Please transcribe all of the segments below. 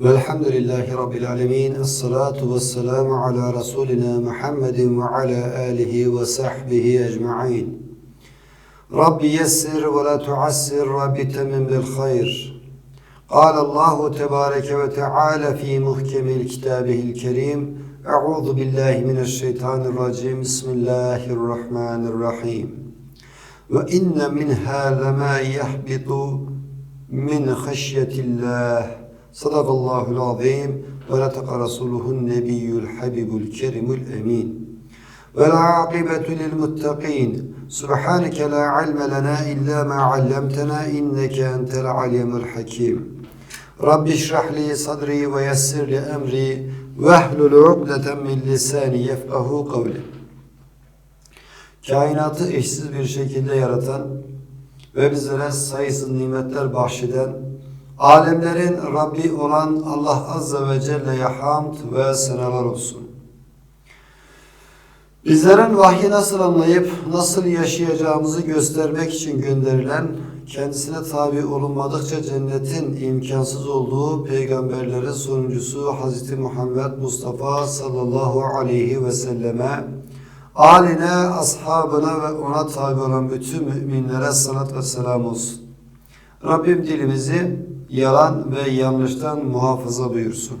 Velhamdülillahi Rabbil alemin. Esselatu vesselamu ala Resulina Muhammedin ve ala alihi ve sahbihi ecma'in. Rabbi yessir ve la tuassir, Rabbi temim bil hayr. قال الله تبارك وتعالى في محكم كتابه الكريم أعوذ بالله من الشيطان الرجيم بسم الله الرحمن الرحيم وإن منها لما يهبط من خشية الله Sadakallahul azim ve netaka rasuluhun nebiyyül habibül kerimül emin. Vel akibetu lil muttaqin. Subhaneke la ilme lena illa ma allamtena inneke entel alimul hakim. Rabbi şrah li sadri ve yessir li emri ve ehlul ukdeten min lisani yefkahu kavli. Kainatı eşsiz bir şekilde yaratan ve bizlere sayısız nimetler bahşeden alemlerin Rabbi olan Allah Azze ve Celle'ye hamd ve senalar olsun. Bizlerin vahyi nasıl anlayıp nasıl yaşayacağımızı göstermek için gönderilen, kendisine tabi olunmadıkça cennetin imkansız olduğu peygamberlerin sonuncusu Hz. Muhammed Mustafa sallallahu aleyhi ve selleme, aline, ashabına ve ona tabi olan bütün müminlere salat ve selam olsun. Rabbim dilimizi yalan ve yanlıştan muhafaza buyursun.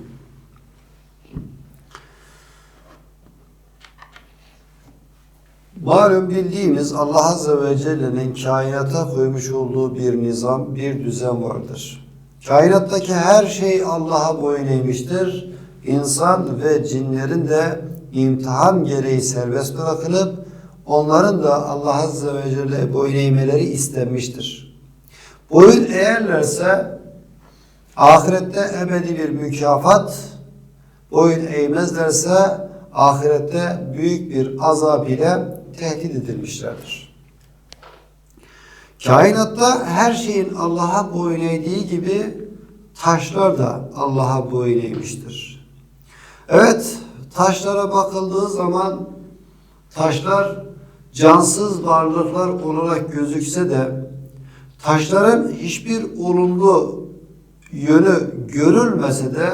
Malum bildiğimiz Allah Azze ve Celle'nin kainata koymuş olduğu bir nizam, bir düzen vardır. Kainattaki her şey Allah'a boyun eğmiştir. İnsan ve cinlerin de imtihan gereği serbest bırakılıp onların da Allah Azze ve Celle boyun eğmeleri istenmiştir. Boyun eğerlerse ahirette ebedi bir mükafat, boyun eğmezlerse ahirette büyük bir azab ile tehdit edilmişlerdir. Kainatta her şeyin Allah'a boyun eğdiği gibi taşlar da Allah'a boyun eğmiştir. Evet, taşlara bakıldığı zaman taşlar cansız varlıklar olarak gözükse de taşların hiçbir olumlu yönü görülmese de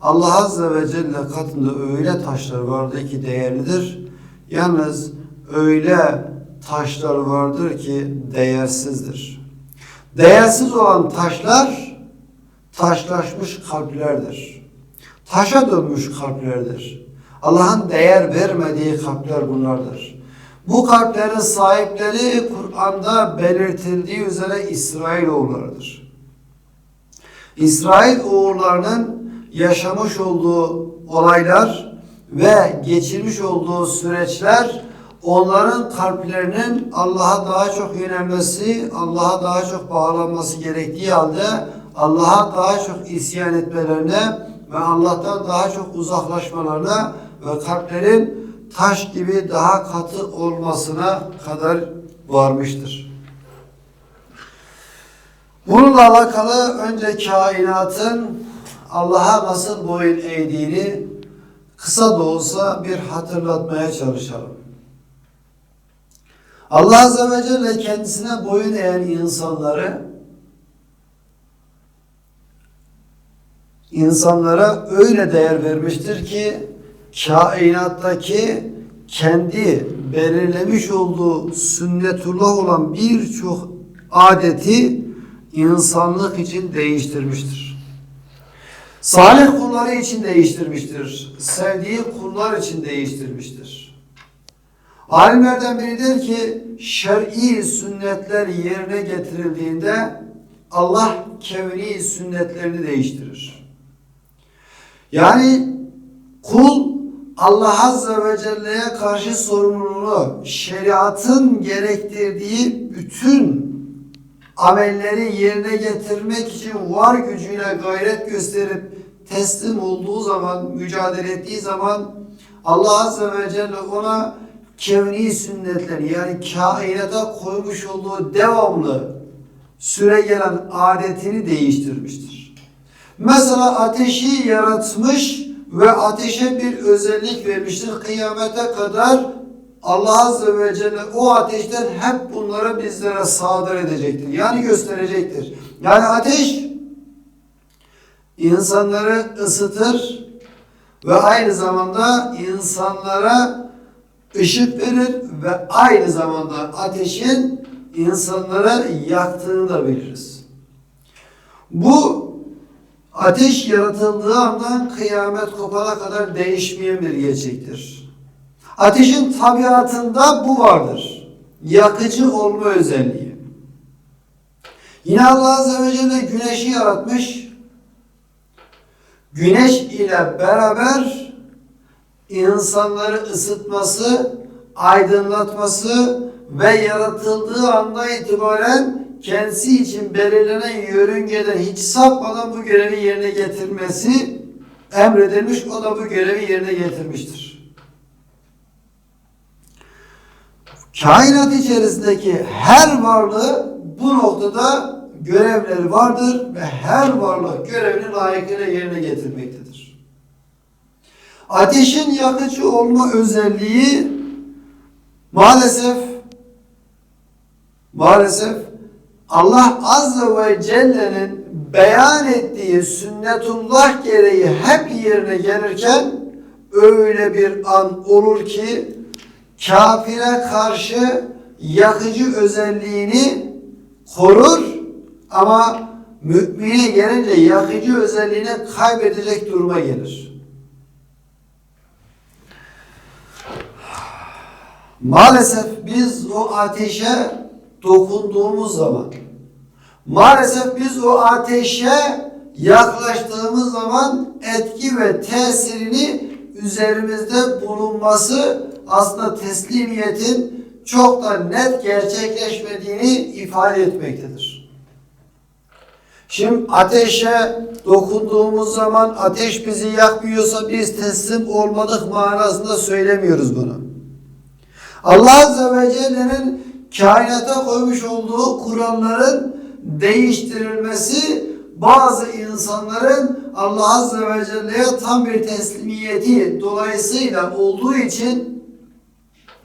Allah Azze ve Celle katında öyle taşlar vardır ki değerlidir. Yalnız öyle taşlar vardır ki değersizdir. Değersiz olan taşlar taşlaşmış kalplerdir. Taşa dönmüş kalplerdir. Allah'ın değer vermediği kalpler bunlardır. Bu kalplerin sahipleri Kur'an'da belirtildiği üzere İsrailoğullarıdır. İsrail oğullarının yaşamış olduğu olaylar ve geçirmiş olduğu süreçler onların kalplerinin Allah'a daha çok yönelmesi, Allah'a daha çok bağlanması gerektiği halde Allah'a daha çok isyan etmelerine ve Allah'tan daha çok uzaklaşmalarına ve kalplerin taş gibi daha katı olmasına kadar varmıştır. Bununla alakalı önce kainatın Allah'a nasıl boyun eğdiğini kısa da olsa bir hatırlatmaya çalışalım. Allah Azze ve Celle kendisine boyun eğen insanları insanlara öyle değer vermiştir ki kainattaki kendi belirlemiş olduğu sünnetullah olan birçok adeti insanlık için değiştirmiştir. Salih kulları için değiştirmiştir. Sevdiği kullar için değiştirmiştir. Alimlerden biri der ki şer'i sünnetler yerine getirildiğinde Allah kevni sünnetlerini değiştirir. Yani kul Allah Azze ve Celle'ye karşı sorumluluğunu şeriatın gerektirdiği bütün amelleri yerine getirmek için var gücüyle gayret gösterip teslim olduğu zaman, mücadele ettiği zaman Allah Azze ve Celle ona kevni sünnetleri yani kainata koymuş olduğu devamlı süre gelen adetini değiştirmiştir. Mesela ateşi yaratmış ve ateşe bir özellik vermiştir. Kıyamete kadar Allah Azze ve Celle o ateşten hep bunları bizlere sadır edecektir. Yani gösterecektir. Yani ateş insanları ısıtır ve aynı zamanda insanlara ışık verir ve aynı zamanda ateşin insanlara yaktığını da biliriz. Bu ateş yaratıldığı andan kıyamet kopana kadar değişmeyen bir gerçektir. Ateşin tabiatında bu vardır. Yakıcı olma özelliği. Yine Allah Azze ve Celle güneşi yaratmış. Güneş ile beraber insanları ısıtması, aydınlatması ve yaratıldığı anda itibaren kendisi için belirlenen yörüngeden hiç sapmadan bu görevi yerine getirmesi emredilmiş. O da bu görevi yerine getirmiştir. Kainat içerisindeki her varlığı bu noktada görevleri vardır ve her varlık görevini layıkıyla yerine getirmektedir. Ateşin yakıcı olma özelliği maalesef maalesef Allah Azze ve Celle'nin beyan ettiği sünnetullah gereği hep yerine gelirken öyle bir an olur ki kafire karşı yakıcı özelliğini korur ama mümine gelince yakıcı özelliğini kaybedecek duruma gelir. Maalesef biz o ateşe dokunduğumuz zaman maalesef biz o ateşe yaklaştığımız zaman etki ve tesirini üzerimizde bulunması aslında teslimiyetin çok da net gerçekleşmediğini ifade etmektedir. Şimdi ateşe dokunduğumuz zaman ateş bizi yakmıyorsa biz teslim olmadık manasında söylemiyoruz bunu. Allah Azze ve Celle'nin kainata koymuş olduğu kuralların değiştirilmesi bazı insanların Allah Azze ve Celle'ye tam bir teslimiyeti dolayısıyla olduğu için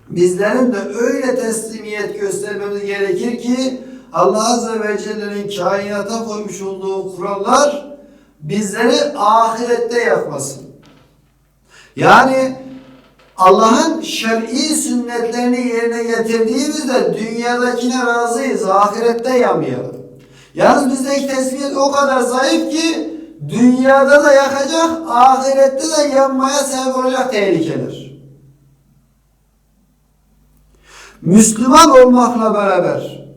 bizlerin de öyle teslimiyet göstermemiz gerekir ki Allah Azze ve Celle'nin kainata koymuş olduğu kurallar bizleri ahirette yakmasın. Yani Allah'ın şer'i sünnetlerini yerine getirdiğimizde dünyadakine razıyız, ahirette yamayalım. Yalnız bizdeki teslimiyet o kadar zayıf ki dünyada da yakacak, ahirette de yanmaya sebep olacak tehlikeler. Müslüman olmakla beraber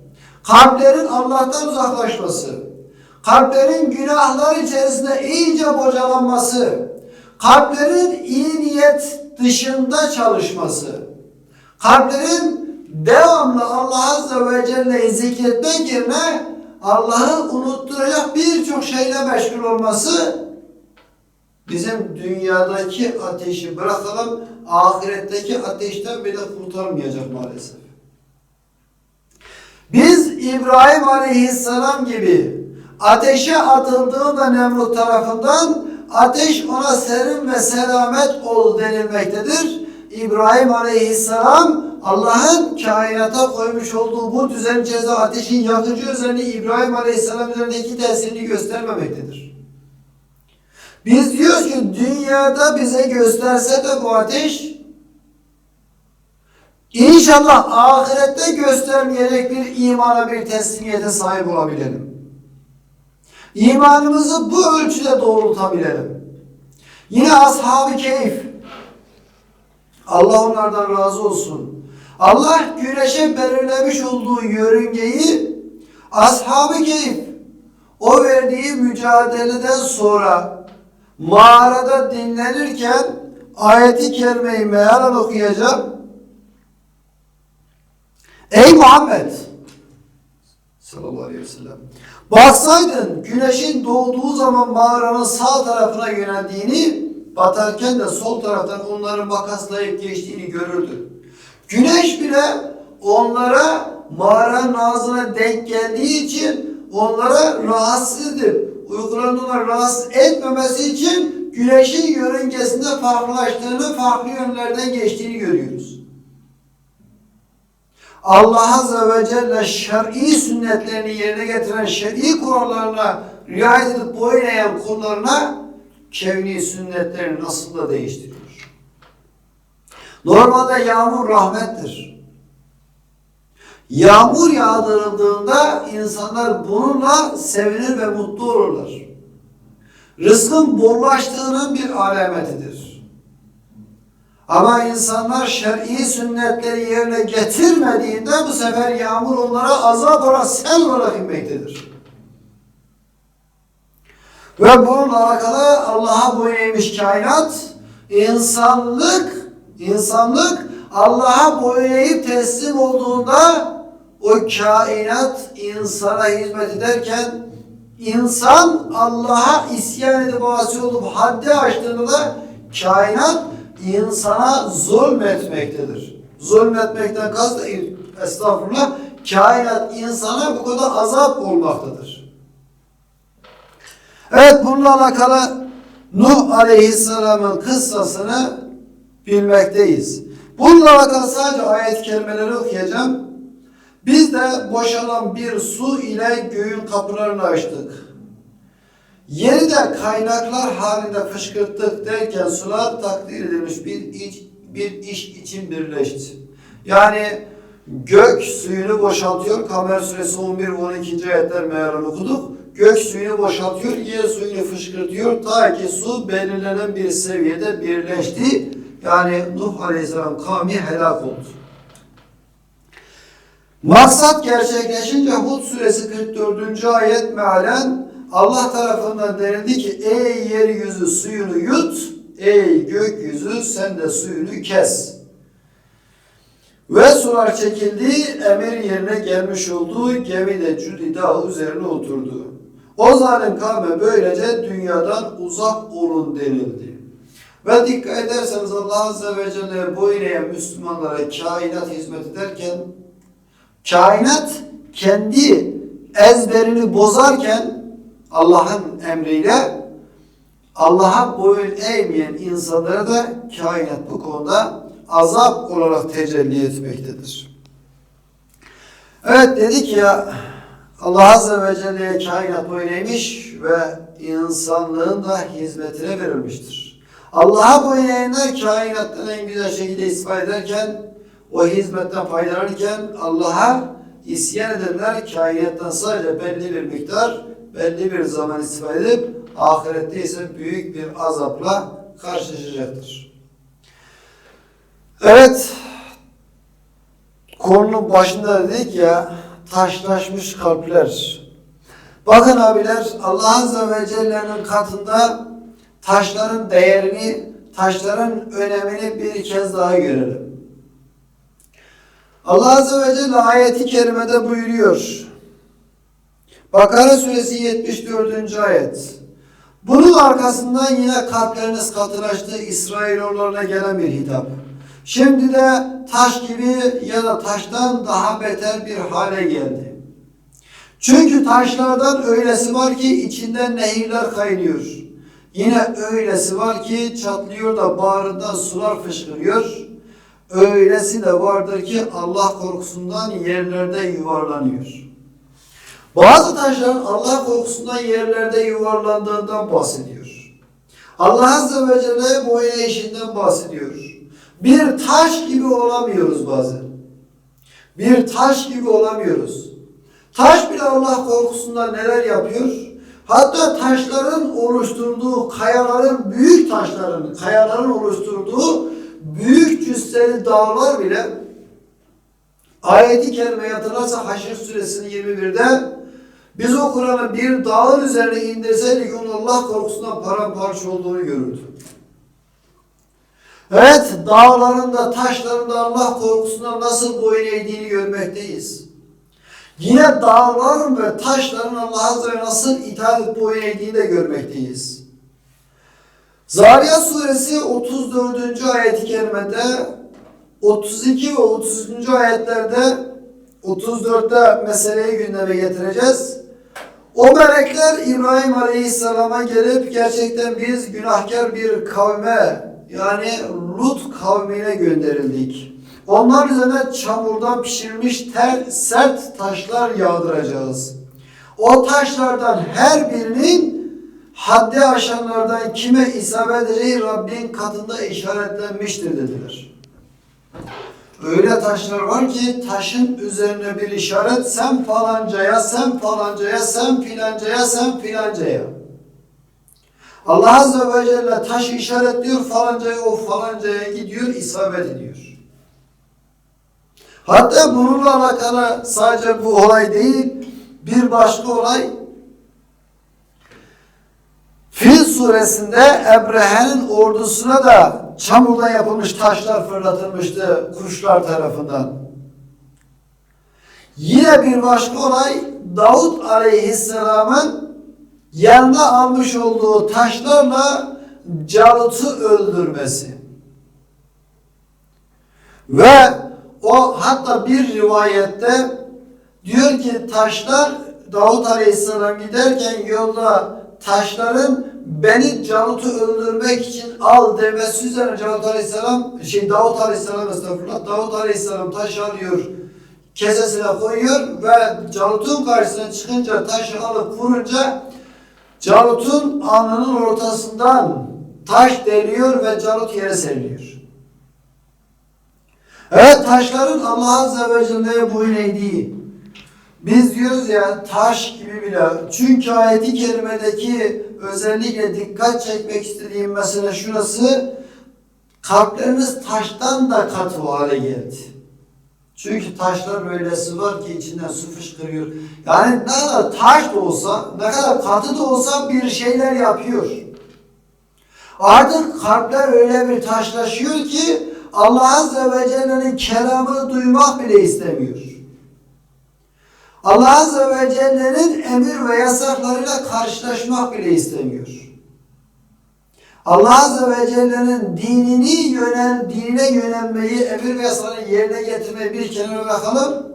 kalplerin Allah'tan uzaklaşması, kalplerin günahlar içerisinde iyice bocalanması, kalplerin iyi niyet dışında çalışması, kalplerin devamlı Allah Azze ve Celle'yi zikretmek yerine Allah'ı unutturacak birçok şeyle meşgul olması bizim dünyadaki ateşi bırakalım, ahiretteki ateşten bile kurtarmayacak maalesef. Biz İbrahim Aleyhisselam gibi ateşe atıldığında Nemrut tarafından ateş ona serin ve selamet ol denilmektedir. İbrahim Aleyhisselam Allah'ın kainata koymuş olduğu bu düzen ceza ateşin yakıcı özelliği İbrahim Aleyhisselam üzerindeki tesirini göstermemektedir. Biz diyoruz ki dünyada bize gösterse de bu ateş inşallah ahirette göstermeyecek bir imana bir teslimiyete sahip olabilelim. İmanımızı bu ölçüde doğrultabilelim. Yine ashab-ı keyif. Allah onlardan razı olsun. Allah güneşe belirlemiş olduğu yörüngeyi ashab-ı keyif o verdiği mücadeleden sonra mağarada dinlenirken ayeti kerimeyi mealen okuyacağım. Ey Muhammed sallallahu aleyhi ve sellem baksaydın güneşin doğduğu zaman mağaranın sağ tarafına yöneldiğini batarken de sol taraftan onların makaslayıp geçtiğini görürdün. Güneş bile onlara mağaranın ağzına denk geldiği için onlara rahatsız edip uykularında onları rahatsız etmemesi için güneşin yörüngesinde farklılaştığını, farklı yönlerden geçtiğini görüyoruz. Allah Azze ve Celle şer'i sünnetlerini yerine getiren şer'i kurallarına riayet edip boyun eğen kullarına kevni sünnetlerini nasıl da değiştiriyor. Normalde yağmur rahmettir. Yağmur yağdırıldığında insanlar bununla sevinir ve mutlu olurlar. Rızkın bollaştığının bir alametidir. Ama insanlar şer'i sünnetleri yerine getirmediğinde bu sefer yağmur onlara azap olarak sel olarak inmektedir. Ve bununla alakalı Allah'a boyun eğmiş kainat, insanlık, insanlık Allah'a boyun eğip teslim olduğunda o kainat insana hizmet ederken insan Allah'a isyan edip asi olup haddi aştığında da kainat insana zulmetmektedir. Zulmetmekten kast estağfurullah kainat insana bu kadar azap olmaktadır. Evet bununla alakalı Nuh Aleyhisselam'ın kıssasını bilmekteyiz. Bununla alakalı sadece ayet-i kerimeleri okuyacağım. Biz de boşalan bir su ile göğün kapılarını açtık. Yeri de kaynaklar halinde fışkırttık derken sular takdir edilmiş bir iş, bir iş için birleşti. Yani gök suyunu boşaltıyor. Kamer suresi 11 ve 12. ayetler mealini okuduk. Gök suyunu boşaltıyor, yer suyunu fışkırtıyor. Ta ki su belirlenen bir seviyede birleşti. Yani Nuh Aleyhisselam kavmi helak oldu. Maksat gerçekleşince Hud suresi 44. ayet mealen Allah tarafından denildi ki ey yeryüzü suyunu yut, ey gökyüzü sen de suyunu kes. Ve sular çekildi, emir yerine gelmiş olduğu gemi de Cudi üzerine oturdu. O zalim kavme böylece dünyadan uzak olun denildi. Ve dikkat ederseniz Allah Azze ve Celle boyun eğen Müslümanlara kainat hizmet ederken kainat kendi ezberini bozarken Allah'ın emriyle Allah'a boyun eğmeyen insanlara da kainat bu konuda azap olarak tecelli etmektedir. Evet dedik ya Allah Azze ve Celle'ye kainat boyun eğmiş ve insanlığın da hizmetine verilmiştir. Allah'a boyun eğenler kainattan en güzel şekilde ispat ederken o hizmetten faydalanırken Allah'a isyan edenler kainattan sadece belli bir miktar, belli bir zaman istifade edip ahirette ise büyük bir azapla karşılaşacaktır. Evet, konunun başında dedik ya, taşlaşmış kalpler. Bakın abiler, Allah Azze ve Celle'nin katında taşların değerini, taşların önemini bir kez daha görelim. Allah Azze ve Celle ayeti kerimede buyuruyor. Bakara suresi 74. ayet. Bunun arkasından yine kalpleriniz katılaştı İsrailoğullarına gelen bir hitap. Şimdi de taş gibi ya da taştan daha beter bir hale geldi. Çünkü taşlardan öylesi var ki içinden nehirler kaynıyor. Yine öylesi var ki çatlıyor da bağrından sular fışkırıyor. Öylesi de vardır ki Allah korkusundan yerlerde yuvarlanıyor. Bazı taşlar Allah korkusundan yerlerde yuvarlandığından bahsediyor. Allah Azze ve Celle boyun eğişinden bahsediyor. Bir taş gibi olamıyoruz bazen. Bir taş gibi olamıyoruz. Taş bile Allah korkusundan neler yapıyor? Hatta taşların oluşturduğu, kayaların, büyük taşların, kayaların oluşturduğu büyük cüsseli dağlar bile ayeti kerimeyi hatırlarsa Haşr suresinin 21'de biz o Kur'an'ı bir dağın üzerine indirseydik onun Allah korkusundan paramparça olduğunu görürdük. Evet, dağların da taşların da Allah korkusundan nasıl boyun eğdiğini görmekteyiz. Yine dağların ve taşların Allah'a Azze ve nasıl itaat boyun eğdiğini de görmekteyiz. Zariyat suresi 34. ayet-i kerimede 32 ve 30. ayetlerde 34'te meseleyi gündeme getireceğiz. O melekler İbrahim Aleyhisselam'a gelip gerçekten biz günahkar bir kavme yani Lut kavmine gönderildik. Onlar üzerine çamurdan pişirilmiş ter, sert taşlar yağdıracağız. o taşlardan her birinin haddi aşanlardan kime isabet edeceği Rabbin katında işaretlenmiştir dediler. Öyle taşlar var ki taşın üzerine bir işaret sen falancaya, sen falancaya, sen filancaya, sen filancaya. Allah Azze ve Celle taşı işaretliyor falancaya, o falancaya gidiyor, isabet ediyor. Hatta bununla alakalı sadece bu olay değil, bir başka olay Fil suresinde Ebrehe'nin ordusuna da çamurdan yapılmış taşlar fırlatılmıştı kuşlar tarafından. Yine bir başka olay Davut Aleyhisselam'ın yanına almış olduğu taşlarla Calut'u öldürmesi. Ve o hatta bir rivayette diyor ki taşlar Davut Aleyhisselam giderken yolda taşların beni Calut'u öldürmek için al demesi üzerine Calut Aleyhisselam şey Davut Aleyhisselam estağfurullah Davut Aleyhisselam taş alıyor kesesine koyuyor ve Calut'un karşısına çıkınca taşı alıp vurunca Calut'un alnının ortasından taş deliyor ve Calut yere seriliyor. Evet taşların Allah Azze ve Celle'ye boyun eğdiği. Biz diyoruz ya taş gibi bile. Çünkü ayeti kerimedeki özellikle dikkat çekmek istediğim mesele şurası. Kalplerimiz taştan da katı hale geldi. Çünkü taşlar böylesi var ki içinden su fışkırıyor. Yani ne kadar taş da olsa, ne kadar katı da olsa bir şeyler yapıyor. Artık kalpler öyle bir taşlaşıyor ki Allah Azze ve Celle'nin kelamını duymak bile istemiyor. Allah Azze ve Celle'nin emir ve yasaklarıyla karşılaşmak bile istemiyor. Allah Azze ve Celle'nin dinini yönel, dinine yönelmeyi, emir ve yasakları yerine getirmeyi bir kenara bırakalım.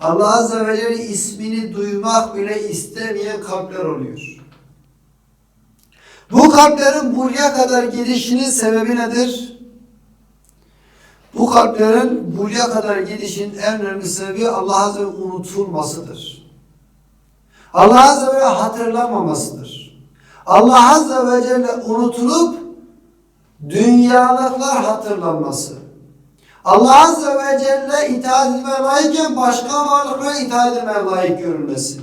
Allah Azze ve Celle ismini duymak bile istemeyen kalpler oluyor. Bu kalplerin buraya kadar gidişinin sebebi nedir? Bu kalplerin buraya kadar gidişin en önemli sebebi Allah Azze ve unutulmasıdır. Allah Azze ve hatırlamamasıdır. Allah Azze ve Celle unutulup dünyalıklar hatırlanması. Allah Azze ve Celle itaat etmeye layıkken başka varlıklara itaat etmeye layık görülmesi.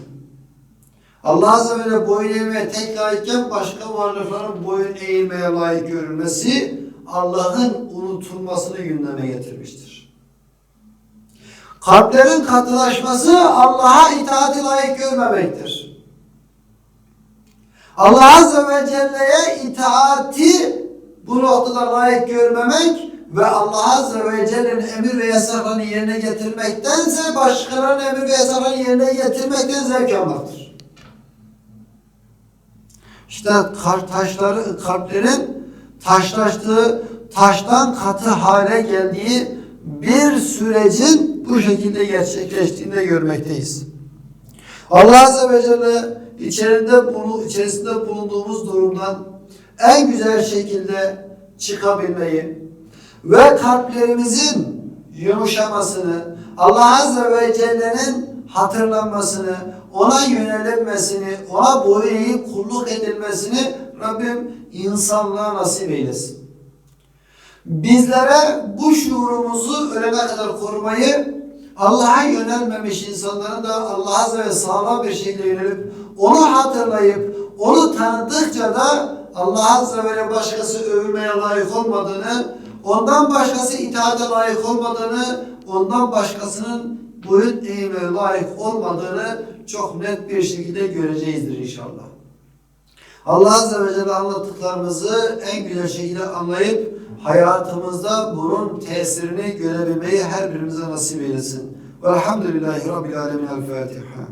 Allah Azze ve Celle boyun eğmeye tek layıkken başka varlıkların boyun eğmeye layık görülmesi Allah'ın unutulmasını gündeme getirmiştir. Kalplerin katılaşması Allah'a itaati layık görmemektir. Allah Azze ve Celle'ye itaati bu noktada layık görmemek ve Allah Azze ve Celle'nin emir ve yasaklarını yerine getirmektense başkalarının emir ve yasaklarını yerine getirmekten zevk almaktır. İşte taşları, kalplerin taşlaştığı, taştan katı hale geldiği bir sürecin bu şekilde gerçekleştiğini de görmekteyiz. Allah Azze ve Celle içerisinde, bunu, içerisinde bulunduğumuz durumdan en güzel şekilde çıkabilmeyi ve kalplerimizin yumuşamasını, Allah Azze ve Celle'nin hatırlanmasını, ona yönelinmesini, ona boyun eğip kulluk edilmesini Rabbim insanlığa nasip eylesin. Bizlere bu şuurumuzu ölene kadar korumayı, Allah'a yönelmemiş insanların da Allah'a Azze ve sağlam bir şekilde yönelip onu hatırlayıp onu tanıdıkça da Allah Azze ve başkası övülmeye layık olmadığını, ondan başkası itaate layık olmadığını, ondan başkasının boyun eğmeye layık olmadığını çok net bir şekilde göreceğizdir inşallah. Allah Azze ve Celle anlattıklarımızı en güzel şekilde anlayıp hayatımızda bunun tesirini görebilmeyi her birimize nasip eylesin. Velhamdülillahi Rabbil Alemin. El Fatiha.